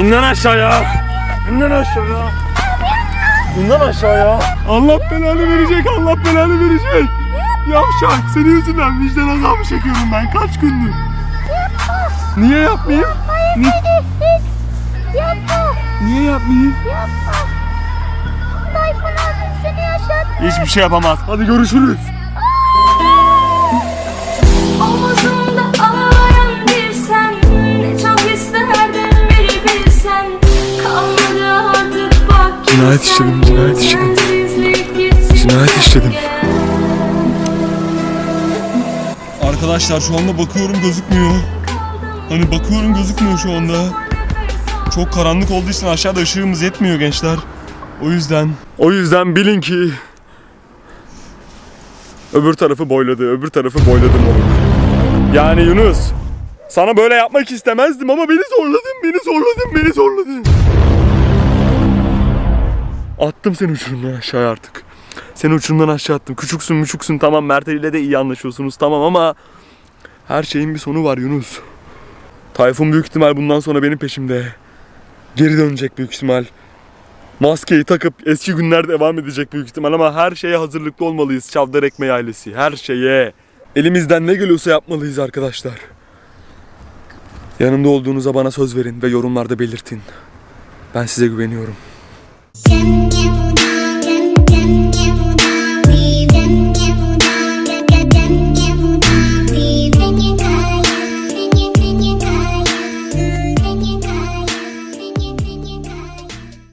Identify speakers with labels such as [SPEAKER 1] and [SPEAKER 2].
[SPEAKER 1] İn lan aşağıya. İn lan aşağıya. İn lan aşağıya. Allah belanı verecek, Allah belanı verecek. Yavşak, senin yüzünden vicdan azabı çekiyorum ben kaç gündür. Niye yapmayayım? Ni-
[SPEAKER 2] Yapma.
[SPEAKER 1] niye yapmayayım?
[SPEAKER 2] Yapma. Tayfun abim seni yaşattı.
[SPEAKER 1] Hiçbir şey yapamaz. Hadi görüşürüz. Cinayet işledim, cinayet işledim. Cinayet işledim. Arkadaşlar şu anda bakıyorum gözükmüyor. Hani bakıyorum gözükmüyor şu anda. Çok karanlık olduğu için aşağıda ışığımız yetmiyor gençler. O yüzden. O yüzden bilin ki öbür tarafı boyladı, öbür tarafı boyladı moruk. Yani Yunus, sana böyle yapmak istemezdim ama beni zorladın, beni zorladın, beni zorladın. Attım seni uçurumdan aşağıya artık. Seni uçurumdan aşağı attım. Küçüksün müçüksün tamam Mert Ali ile de iyi anlaşıyorsunuz tamam ama her şeyin bir sonu var Yunus. Tayfun büyük ihtimal bundan sonra benim peşimde. Geri dönecek büyük ihtimal. Maskeyi takıp eski günler devam edecek büyük ihtimal ama her şeye hazırlıklı olmalıyız Çavdar Ekmeği ailesi. Her şeye. Elimizden ne geliyorsa yapmalıyız arkadaşlar. Yanımda olduğunuza bana söz verin ve yorumlarda belirtin. Ben size güveniyorum.
[SPEAKER 2] Gem